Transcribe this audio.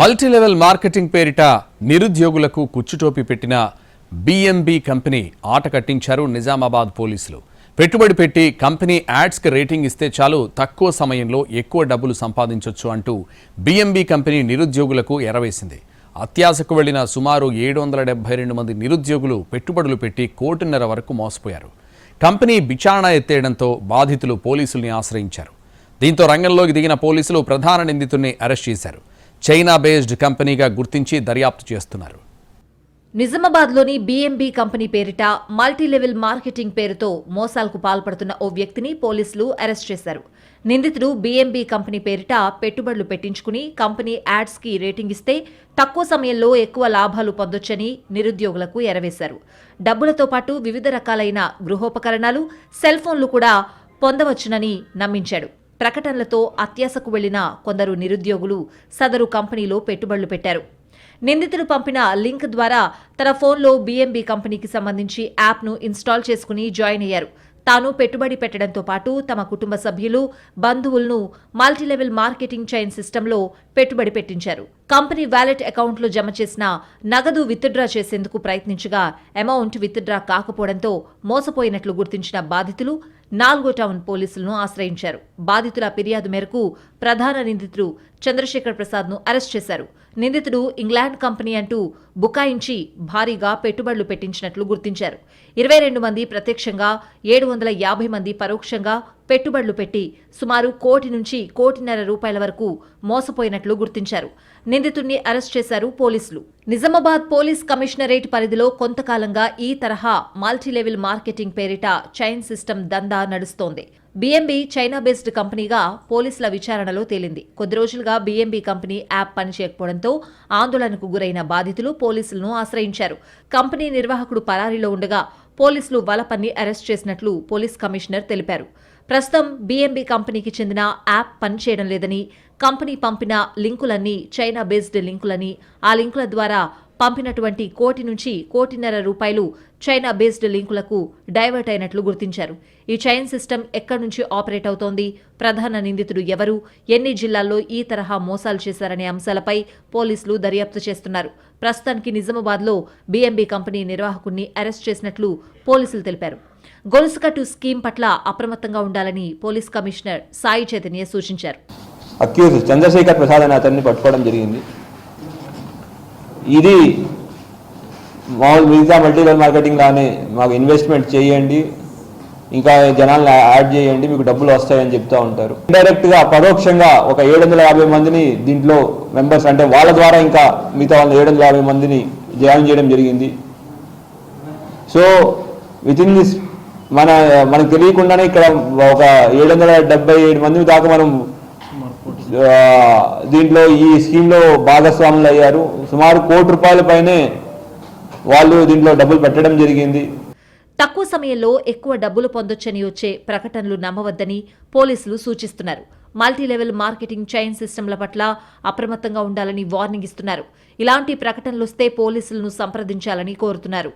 Multilevel marketing పేరిట నిరుద్యోగులకు కుచ్చుటోపి పెట్టిన బిఎంబి కంపెనీ ఆట కట్టించారు నిజామాబాద్ పోలీసులు. పెట్టుబడి పెట్టి కంపెనీ యాడ్స్కి రేటింగ్ ఇస్తే చాలు తక్కువ సమయంలో ఎక్కువ డబ్బులు సంపాదించొచ్చు అంటూ బిఎంబి కంపెనీ నిరుద్యోగులకు ఎరవేసింది. అత్యాశకు వెళ్ళిన సుమారు ఏడు వందల డెబ్బై రెండు మంది నిరుద్యోగులు పెట్టుబడులు పెట్టి కోటిన్నర వరకు మోసపోయారు. కంపెనీ బిచారణ ఎత్తేయడంతో బాధితులు పోలీసుల్ని ఆశ్రయించారు. దీంతో రంగంలోకి దిగిన పోలీసులు ప్రధాన నిందితుడిని అరెస్ట్ చేశారు. చైనా బేస్డ్ కంపెనీగా గుర్తించి దర్యాప్తు చేస్తున్నారు. నిజామాబాద్లోని బీఎంబీ కంపెనీ పేరిట మల్టీలెవెల్ మార్కెటింగ్ పేరుతో మోసాలకు పాల్పడుతున్న ఓ వ్యక్తిని పోలీసులు అరెస్ట్ చేశారు. నిందితుడు బీఎంబీ కంపెనీ పేరిట పెట్టుబడులు పెట్టించుకుని కంపెనీ యాడ్స్కి రేటింగ్ ఇస్తే తక్కువ సమయంలో ఎక్కువ లాభాలు పొందొచ్చని నిరుద్యోగులకు ఎరవేశారు. డబ్బులతో పాటు వివిధ రకాలైన గృహోపకరణాలు సెల్ ఫోన్లు కూడా పొందవచ్చునని నమ్మించాడు. ప్రకటనలతో అత్యాశకు వెళ్ళిన కొందరు నిరుద్యోగులు సదరు కంపెనీలో పెట్టుబడులు పెట్టారు. నిందితుడు పంపిన లింక్ ద్వారా తన ఫోన్లో బీఎంబీ కంపెనీకి సంబంధించి యాప్ను ఇన్స్టాల్ చేసుకుని జాయిన్ అయ్యారు. తాను పెట్టుబడి పెట్టడంతో పాటు తమ కుటుంబ సభ్యులు బంధువులను మల్టీలెవెల్ మార్కెటింగ్ చైన్ సిస్టంలో పెట్టుబడి పెట్టించారు. కంపెనీ వ్యాలెట్ అకౌంట్లో జమ చేసిన నగదు విత్డ్రా చేసేందుకు ప్రయత్నించగా అమౌంట్ విత్డ్రా కాకపోవడంతో మోసపోయినట్లు గుర్తించిన బాధితులు నాల్గో టౌన్ పోలీసులను ఆశ్రయించారు. బాధితుల ఫిర్యాదు మేరకు ప్రధాన నిందితుడు చంద్రశేఖర్ ప్రసాద్ను అరెస్ట్ చేశారు. నిందితుడు ఇంగ్లాండ్ కంపెనీ అంటూ బుకాయించి భారీగా పెట్టుబడులు పెట్టించినట్లు గుర్తించారు. ఇరవై రెండు మంది ప్రత్యక్షంగా ఏడు వందల యాభై మంది పరోక్షంగా పెట్టుబడులు పెట్టి సుమారు కోటి నుంచి కోటిన్నర రూపాయల వరకు మోసపోయినట్లు గుర్తించారు. నిందితుడిని అరెస్ట్ చేశారు పోలీసులు. నిజామాబాద్ పోలీస్ కమిషనరేట్ పరిధిలో కొంతకాలంగా ఈ తరహా మల్టీలెవెల్ మార్కెటింగ్ పేరిట చైన్ సిస్టమ్ దందా నడుస్తోంది. బీఎంబీ చైనా బేస్డ్ కంపెనీగా పోలీసుల విచారణలో తేలింది. కొద్ది రోజులుగా బీఎంబీ కంపెనీ యాప్ పనిచేయకపోవడంతో ఆందోళనకు గురైన బాధితులు పోలీసులను ఆశ్రయించారు. కంపెనీ నిర్వాహకుడు పరారీలో ఉండగా పోలీసులు వలపన్ని అరెస్ట్ చేసినట్లు పోలీస్ కమిషనర్ తెలిపారు. ప్రస్తుతం బీఎంబీ కంపెనీకి చెందిన యాప్ పనిచేయడం లేదని కంపెనీ పంపిన లింకులన్నీ చైనా బేస్డ్ లింకులని ఆ లింకుల ద్వారా పంపినటువంటి కోటి నుంచి కోటిన్నర రూపాయలు చైనా బేస్డ్ లింకులకు డైవర్ట్ అయినట్లు గుర్తించారు. ఈ చైన్ సిస్టమ్ ఎక్కడి నుంచి ఆపరేట్ అవుతోంది? ప్రధాన నిందితుడు ఎవరు? ఎన్ని జిల్లాల్లో ఈ తరహా మోసాలు చేశారనే అంశాలపై పోలీసులు దర్యాప్తు చేస్తున్నారు. ప్రస్తుతానికి నిజామాబాద్లో బీఎంబీ కంపెనీ నిర్వాహకుడిని అరెస్ట్ చేసినట్లు పోలీసులు తెలిపారు. గొలుసుకట్టు స్కీమ్ పట్ల అప్రమత్తంగా ఉండాలని పోలీస్ కమిషనర్ సాయి చైతన్య సూచించారు. అక్యూజ్ చంద్రశేఖర్ ప్రసాద్ అనే అతన్ని పట్టుకోవడం జరిగింది. ఇది మామూలు మిగతా మల్టీలెవెల్ మార్కెటింగ్ లానే మాకు ఇన్వెస్ట్మెంట్ చేయండి ఇంకా జనాలను యాడ్ చేయండి మీకు డబ్బులు వస్తాయని చెప్తూ ఉంటారు. డైరెక్ట్గా పరోక్షంగా ఒక ఏడు వందల యాభై మందిని దీంట్లో మెంబర్స్ అంటే వాళ్ళ ద్వారా ఇంకా మిగతా వాళ్ళ ఏడు వందల యాభై మందిని జాయిన్ చేయడం జరిగింది. సో విత్ ఇన్ దిస్ మన మనకు తెలియకుండానే ఇక్కడ ఒక ఏడు వందల డెబ్బై ఏడు మంది దాకా మనం దీంట్లో ఈ స్కీమ్లో భాగస్వాములు అయ్యారు. సుమారు కోటి రూపాయల పైనే వాళ్ళు దీంట్లో డబ్బులు పెట్టడం జరిగింది. తక్కువ సమయంలో ఎక్కువ డబ్బులు పొందొచ్చని వచ్చే ప్రకటనలు నమ్మవద్దని పోలీసులు సూచిస్తున్నారు. మల్టీలెవెల్ మార్కెటింగ్ చైన్ సిస్టమ్ల పట్ల అప్రమత్తంగా ఉండాలని వార్నింగ్ ఇస్తున్నారు. ఇలాంటి ప్రకటనలు వస్తే పోలీసులను సంప్రదించాలని కోరుతున్నారు.